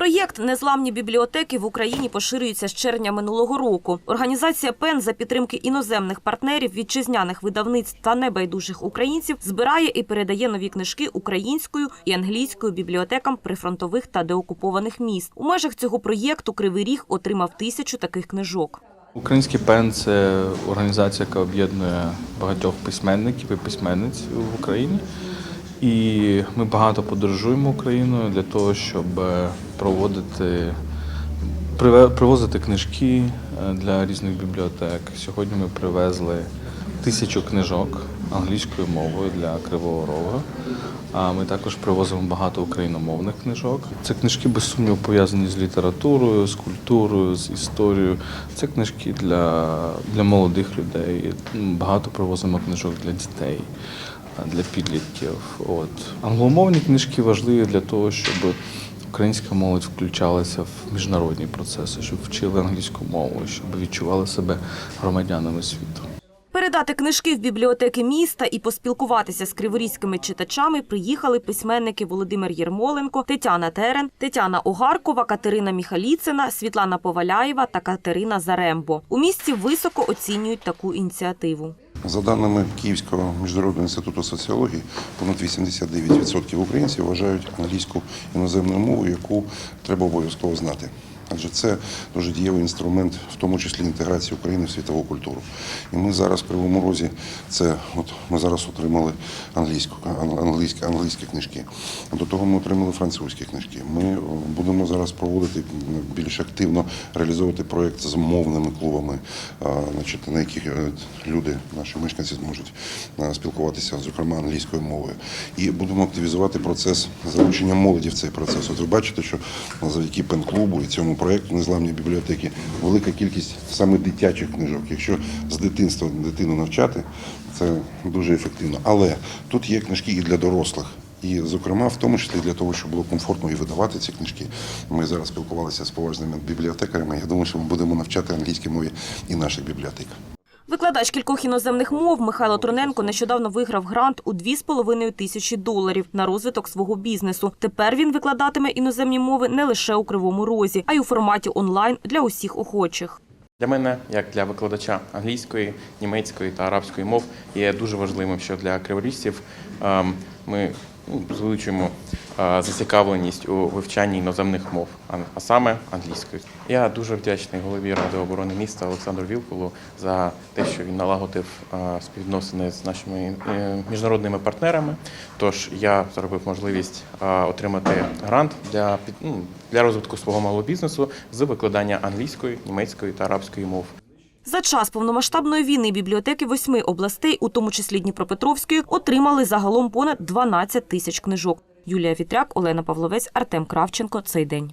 Проєкт Незламні бібліотеки в Україні поширюється з червня минулого року. Організація ПЕН за підтримки іноземних партнерів, вітчизняних видавництв та небайдужих українців збирає і передає нові книжки українською і англійською бібліотекам прифронтових та деокупованих міст. У межах цього проєкту Кривий Ріг отримав тисячу таких книжок. Український пен це організація, яка об'єднує багатьох письменників і письменниць в Україні. І ми багато подорожуємо Україною для того, щоб е, проводити, привозити книжки е, для різних бібліотек. Сьогодні ми привезли тисячу книжок англійською мовою для Кривого Рога. А ми також привозимо багато україномовних книжок. Це книжки без сумніву пов'язані з літературою, з культурою, з історією. Це книжки для, для молодих людей. Багато привозимо книжок для дітей, для підлітків. От англомовні книжки важливі для того, щоб українська молодь включалася в міжнародні процеси, щоб вчили англійську мову, щоб відчували себе громадянами світу. Передати книжки в бібліотеки міста і поспілкуватися з криворізькими читачами приїхали письменники Володимир Єрмоленко, Тетяна Терен, Тетяна Огаркова, Катерина Міхаліцина, Світлана Поваляєва та Катерина Зарембо. У місті високо оцінюють таку ініціативу. За даними Київського міжнародного інституту соціології, понад 89% українців вважають англійську іноземною мовою, яку треба обов'язково знати. Адже це дуже дієвий інструмент, в тому числі інтеграції України в світову культуру. І ми зараз в Кривому Розі, це от ми зараз отримали англійську, англійські, англійські книжки. До того ми отримали французькі книжки. Ми будемо зараз проводити більш активно реалізовувати проєкт з мовними клубами, значить, на яких е, люди, наші мешканці, зможуть е, спілкуватися, зокрема англійською мовою. І будемо активізувати процес залучення молоді в цей процес. От ви бачите, що завдяки пен-клубу і цьому проєкту незламні бібліотеки велика кількість саме дитячих книжок. Якщо з дитинства дитину навчати, це дуже ефективно. Але тут є книжки і для дорослих. І, зокрема, в тому числі для того, щоб було комфортно і видавати ці книжки. Ми зараз спілкувалися з поважними бібліотекарями. Я думаю, що ми будемо навчати англійській мові і наших бібліотек. Викладач кількох іноземних мов Михайло Троненко нещодавно виграв грант у 2,5 тисячі доларів на розвиток свого бізнесу. Тепер він викладатиме іноземні мови не лише у Кривому Розі, а й у форматі онлайн для усіх охочих. Для мене, як для викладача англійської, німецької та арабської мов, є дуже важливим, що для криворіжців ем, ми ну, звеличуємо зацікавленість у вивчанні іноземних мов, а- саме англійської. Я дуже вдячний голові Ради оборони міста Олександру Вілкулу за те, що він налагодив співвідносини з нашими е, міжнародними партнерами. Тож я зробив можливість отримати грант для ну, для розвитку свого малого бізнесу з викладання англійської, німецької та арабської мов. За час повномасштабної війни бібліотеки восьми областей, у тому числі Дніпропетровської, отримали загалом понад 12 тисяч книжок. Юлія Вітряк, Олена Павловець, Артем Кравченко. Цей день.